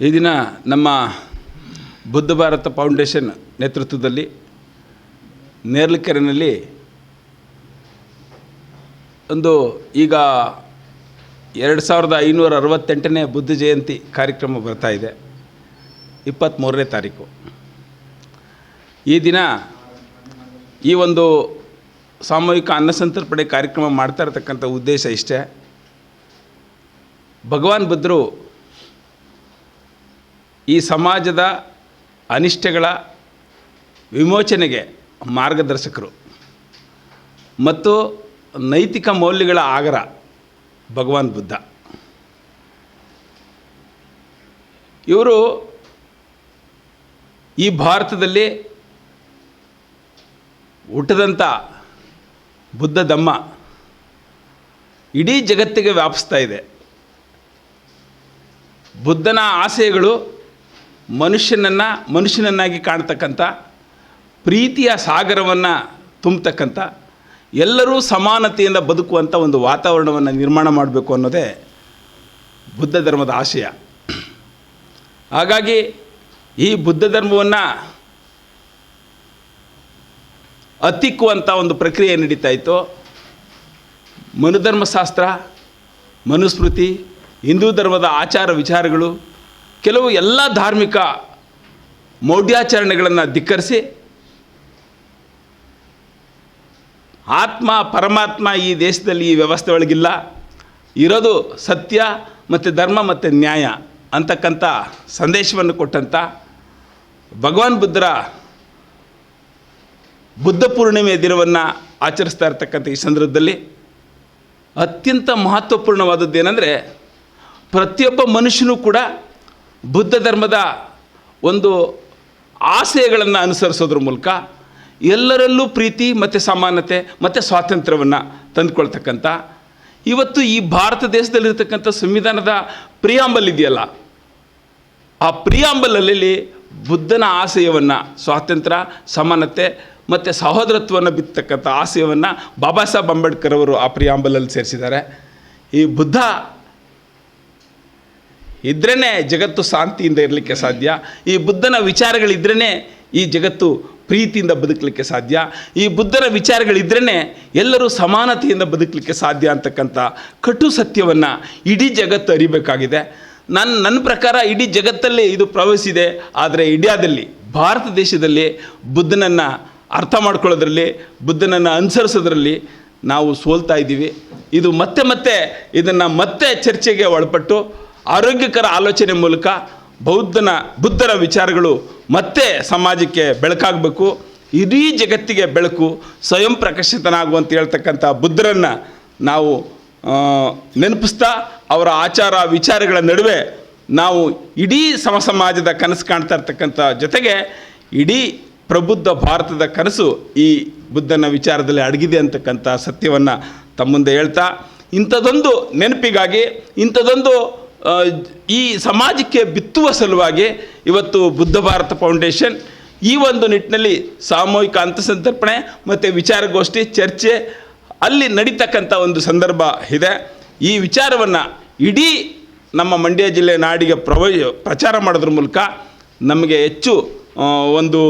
ಈ ದಿನ ನಮ್ಮ ಬುದ್ಧ ಭಾರತ ಫೌಂಡೇಶನ್ ನೇತೃತ್ವದಲ್ಲಿ ನೇರ್ಲಕೆರೆನಲ್ಲಿ ಒಂದು ಈಗ ಎರಡು ಸಾವಿರದ ಐನೂರ ಅರವತ್ತೆಂಟನೇ ಬುದ್ಧ ಜಯಂತಿ ಕಾರ್ಯಕ್ರಮ ಬರ್ತಾ ಇದೆ. ಇಪ್ಪತ್ತ್ಮೂರನೇ ತಾರೀಕು. ಈ ದಿನ ಈ ಒಂದು ಸಾಮೂಹಿಕ ಅನ್ನಸಂತರ್ಪಣೆ ಕಾರ್ಯಕ್ರಮ ಮಾಡ್ತಾ ಇರತಕ್ಕಂಥ ಉದ್ದೇಶ ಇಷ್ಟೇ. ಭಗವಾನ್ ಬುದ್ಧರು ಈ ಸಮಾಜದ ಅನಿಷ್ಟಗಳ ವಿಮೋಚನೆಗೆ ಮಾರ್ಗದರ್ಶಕರು ಮತ್ತು ನೈತಿಕ ಮೌಲ್ಯಗಳ ಆಗರ ಭಗವಾನ್ ಬುದ್ಧ. ಇವರು ಈ ಭಾರತದಲ್ಲಿ ಹುಟ್ಟದಂಥ ಬುದ್ಧ ಧಮ್ಮ ಇಡೀ ಜಗತ್ತಿಗೆ ವ್ಯಾಪಿಸ್ತಾ ಇದೆ. ಬುದ್ಧನ ಆಶಯಗಳು ಮನುಷ್ಯನನ್ನು, ಮನುಷ್ಯನನ್ನಾಗಿ ಕಾಣ್ತಕ್ಕಂಥ, ಪ್ರೀತಿಯ ಸಾಗರವನ್ನು ತುಂಬತಕ್ಕಂಥ, ಎಲ್ಲರೂ ಸಮಾನತೆಯಿಂದ ಬದುಕುವಂಥ ಒಂದು ವಾತಾವರಣವನ್ನು ನಿರ್ಮಾಣ ಮಾಡಬೇಕು ಅನ್ನೋದೇ ಬುದ್ಧ ಧರ್ಮದ ಆಶಯ. ಹಾಗಾಗಿ ಈ ಬುದ್ಧ ಧರ್ಮವನ್ನು ಹತ್ತಿಕ್ಕುವಂಥ ಒಂದು ಪ್ರಕ್ರಿಯೆ ನಡೀತಾ ಇತ್ತು. ಮನುಧರ್ಮಶಾಸ್ತ್ರ, ಮನುಸ್ಮೃತಿ, ಹಿಂದೂ ಧರ್ಮದ ಆಚಾರ ವಿಚಾರಗಳು ಕೆಲವು ಎಲ್ಲ ಧಾರ್ಮಿಕ ಮೌಢ್ಯಾಚರಣೆಗಳನ್ನು ಧಿಕ್ಕರಿಸಿ, ಆತ್ಮ ಪರಮಾತ್ಮ ಈ ದೇಶದಲ್ಲಿ ಈ ವ್ಯವಸ್ಥೆ ಒಳಗಿಲ್ಲ, ಇರೋದು ಸತ್ಯ ಮತ್ತು ಧರ್ಮ ಮತ್ತು ನ್ಯಾಯ ಅಂತಕ್ಕಂಥ ಸಂದೇಶವನ್ನು ಕೊಟ್ಟಂಥ ಭಗವಾನ್ ಬುದ್ಧರ ಬುದ್ಧ ಪೂರ್ಣಿಮೆ ದಿನವನ್ನು ಆಚರಿಸ್ತಾ ಇರ್ತಕ್ಕಂಥ ಈ ಸಂದರ್ಭದಲ್ಲಿ ಅತ್ಯಂತ ಮಹತ್ವಪೂರ್ಣವಾದದ್ದು ಏನಂದರೆ ಪ್ರತಿಯೊಬ್ಬ ಮನುಷ್ಯನೂ ಕೂಡ ಬುದ್ಧ ಧರ್ಮದ ಒಂದು ಆಶಯಗಳನ್ನು ಅನುಸರಿಸೋದ್ರ ಮೂಲಕ ಎಲ್ಲರಲ್ಲೂ ಪ್ರೀತಿ ಮತ್ತು ಸಮಾನತೆ ಮತ್ತು ಸ್ವಾತಂತ್ರ್ಯವನ್ನು ತಂದುಕೊಳ್ತಕ್ಕಂಥ, ಇವತ್ತು ಈ ಭಾರತ ದೇಶದಲ್ಲಿರ್ತಕ್ಕಂಥ ಸಂವಿಧಾನದ ಪ್ರಿಯಾಂಬಲ್ ಇದೆಯಲ್ಲ, ಆ ಪ್ರಿಯಾಂಬಲಲ್ಲಿ ಬುದ್ಧನ ಆಶಯವನ್ನು ಸ್ವಾತಂತ್ರ್ಯ ಸಮಾನತೆ ಮತ್ತು ಸಹೋದರತ್ವವನ್ನು ಬಿತ್ತಕ್ಕಂಥ ಆಶಯವನ್ನು ಬಾಬಾ ಸಾಹೇಬ್ ಅಂಬೇಡ್ಕರ್ ಅವರು ಆ ಪ್ರಿಯಾಂಬಲಲ್ಲಿ ಸೇರಿಸಿದ್ದಾರೆ. ಈ ಬುದ್ಧ ಇದ್ರೇ ಜಗತ್ತು ಶಾಂತಿಯಿಂದ ಇರಲಿಕ್ಕೆ ಸಾಧ್ಯ. ಈ ಬುದ್ಧನ ವಿಚಾರಗಳಿದ್ರೇ ಈ ಜಗತ್ತು ಪ್ರೀತಿಯಿಂದ ಬದುಕಲಿಕ್ಕೆ ಸಾಧ್ಯ. ಈ ಬುದ್ಧನ ವಿಚಾರಗಳಿದ್ರೇ ಎಲ್ಲರೂ ಸಮಾನತೆಯಿಂದ ಬದುಕಲಿಕ್ಕೆ ಸಾಧ್ಯ ಅಂತಕ್ಕಂಥ ಕಟು ಸತ್ಯವನ್ನು ಇಡೀ ಜಗತ್ತು ಅರಿಬೇಕಾಗಿದೆ. ನನ್ನ ನನ್ನ ಪ್ರಕಾರ ಇಡೀ ಜಗತ್ತಲ್ಲೇ ಇದು ಪ್ರವಹಿಸಿದೆ ಆದರೆ ಇಂಡಿಯಾದಲ್ಲಿ, ಭಾರತ ದೇಶದಲ್ಲಿ ಬುದ್ಧನನ್ನು ಅರ್ಥ ಮಾಡ್ಕೊಳ್ಳೋದ್ರಲ್ಲಿ, ಬುದ್ಧನನ್ನು ಅನುಸರಿಸೋದ್ರಲ್ಲಿ ನಾವು ಸೋಲ್ತಾ ಇದ್ದೀವಿ. ಇದು ಮತ್ತೆ ಮತ್ತೆ ಇದನ್ನು ಮತ್ತೆ ಚರ್ಚೆಗೆ ಒಳಪಟ್ಟು ಆರೋಗ್ಯಕರ ಆಲೋಚನೆ ಮೂಲಕ ಬೌದ್ಧನ ಬುದ್ಧರ ವಿಚಾರಗಳು ಮತ್ತೆ ಸಮಾಜಕ್ಕೆ ಬೆಳಕಾಗಬೇಕು. ಇಡೀ ಜಗತ್ತಿಗೆ ಬೆಳಕು ಸ್ವಯಂ ಪ್ರಕಾಶಿತನಾಗುವಂತ ಹೇಳ್ತಕ್ಕಂಥ ಬುದ್ಧರನ್ನು ನಾವು ನೆನಪಿಸ್ತಾ ಅವರ ಆಚಾರ ವಿಚಾರಗಳ ನಡುವೆ ನಾವು ಇಡೀ ಸಮ ಸಮಾಜದ ಕನಸು ಕಾಣ್ತಾ ಇರ್ತಕ್ಕಂಥ ಜೊತೆಗೆ ಇಡೀ ಪ್ರಬುದ್ಧ ಭಾರತದ ಕನಸು ಈ ಬುದ್ಧನ ವಿಚಾರದಲ್ಲಿ ಅಡಗಿದೆ ಅಂತಕ್ಕಂಥ ಸತ್ಯವನ್ನು ತಮ್ಮ ಮುಂದೆ ಹೇಳ್ತಾ ಇಂಥದೊಂದು ನೆನಪಿಗಾಗಿ ಇಂಥದ್ದೊಂದು ಆ, ಈ ಸಮಾಜಕ್ಕೆ ಬಿತ್ತುವ ಸಲುವಾಗಿ ಇವತ್ತು ಬುದ್ಧ ಭಾರತ ಫೌಂಡೇಶನ್ ಈ ಒಂದು ನಿಟ್ಟಿನಲ್ಲಿ ಸಾಮೂಹಿಕ ಅಂತಸಂತರ್ಪಣೆ ಮತ್ತು ವಿಚಾರಗೋಷ್ಠಿ, ಚರ್ಚೆ, ಅಲ್ಲಿ ನಡೀತಕ್ಕಂಥ ಒಂದು ಸಂದರ್ಭ ಇದೆ. ಈ ವಿಚಾರವನ್ನು ಇಡೀ ನಮ್ಮ ಮಂಡ್ಯ ಜಿಲ್ಲೆ ನಾಡಿಗೆ ಪ್ರವ, ಪ್ರಚಾರ ಮಾಡೋದ್ರ ಮೂಲಕ ನಮಗೆ ಹೆಚ್ಚು ಒಂದು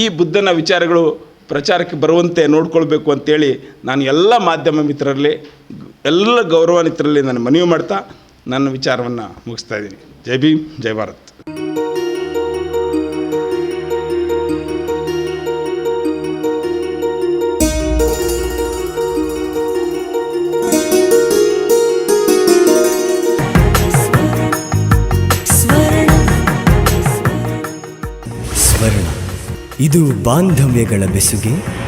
ಈ ಬುದ್ಧನ ವಿಚಾರಗಳು ಪ್ರಚಾರಕ್ಕೆ ಬರುವಂತೆ ನೋಡ್ಕೊಳ್ಬೇಕು ಅಂತೇಳಿ ನಾನು ಎಲ್ಲ ಮಾಧ್ಯಮ ಮಿತ್ರರಲ್ಲಿ, ಎಲ್ಲ ಗೌರವಾನ್ವಿತರಲ್ಲಿ ನಾನು ಮನವಿ ಮಾಡ್ತಾ ನನ್ನ ವಿಚಾರವನ್ನು ಮುಗಿಸ್ತಾ ಇದ್ದೀನಿ. ಜೈ ಭೀಮ್ ಜೈ ಭಾರತ್. ಇದು ಬಾಂಧವ್ಯಗಳ ಬೆಸುಗೆ.